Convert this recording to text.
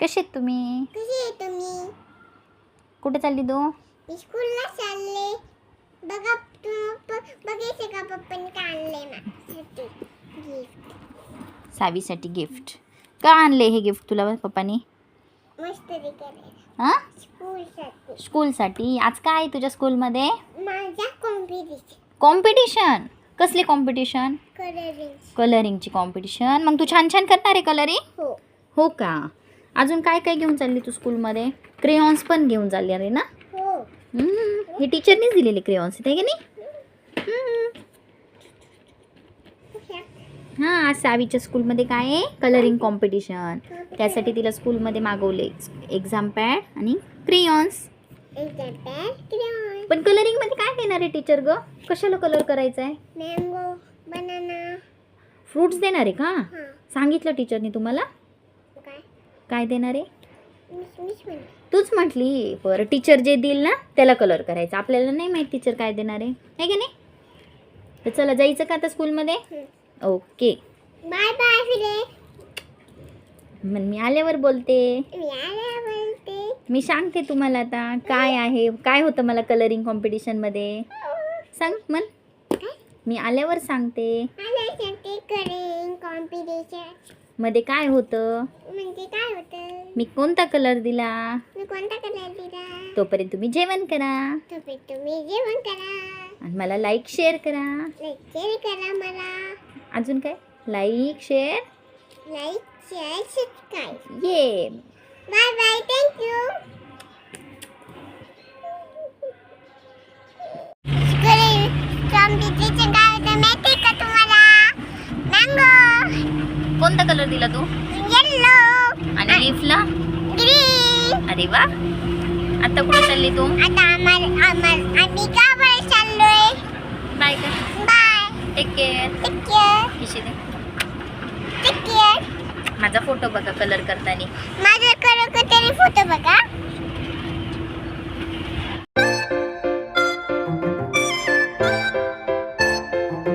कसे आहेत तुम्ही? कशी आहे तुम्ही? कुठे चालली तू? स्कूलला चालले. बघा तू बघायचं का पप्पाने काय आणलंय माझ्यासाठी गिफ्ट सावीसाठी गिफ्ट का आणले हे गिफ्ट तुला पप्पानी? करायला. हां? स्कूलसाठी. स्कूलसाठी? आज काय आहे तुझ्या स्कूलमध्ये? माझ्या कॉम्पिटिशन कॉम्पिटिशन कसली कॉम्पिटिशन कलरिंग कलरिंगची कॉम्पिटिशन मग तू छान छान करणार आहे कलरिंग हो. हो का? अजून काय काय घेऊन चालली तू स्कूलमध्ये? क्रेयॉन्स पण घेऊन चालली अरे ना? हो. हे टीचरनीच दिलेले क्रेयॉन्स आहे की नाही. हां आज सावीच्या स्कूलमध्ये काय आहे? कलरिंग कॉम्पिटिशन त्यासाठी तिला स्कूलमध्ये मागवले एक्झाम पॅड आणि क्रेयॉन्स पण कलरिंगमध्ये काय देणार आहे टीचर ग? कशाला कलर करायचा आहे फ्रुट्स देणार आहे का? सांगितलं टीचरनी तुम्हाला? काय देणार आहे? तूच म्हटली. बरं टीचर जे देईल ना त्याला कलर करायचा. आपल्याला नाही माहीत टीचर काय देणार आहे. की नाही? तर चला जायचं का आता स्कूलमध्ये ओके बाय बाय फिरे मग मी आल्यावर बोलते. मी आल्या बोलते. मी सांगते तुम्हाला आता. काय आहे? काय होतं मला कलरिंग कॉम्पिटिशनमध्ये सांग मन मी आल्यावर सांगते. मध्ये काय होतं? म्हणजे काय होतं? मी कोणता कलर दिला? मी कोणता कलर दिला? तोपर्यंत तुम्ही जेवण करा. तुम्ही तुम्ही जेवण करा. आणि मला लाईक शेअर करा. लेक्चर करा मला. अजून काय? Like share like share subscribe ये बाय बाय कोणता कलर दिला तू? येल्लो आणि लिफला ग्रीन अरे वा. आता कुठे चालली तू? आता आम्हाला आम्हाला आम्ही गावाला चाललोय. बाय कर bye take care take care किशी दे टेक केअर माझा फोटो बघा कलर करताना. माझं खरोखर तरी फोटो बघा.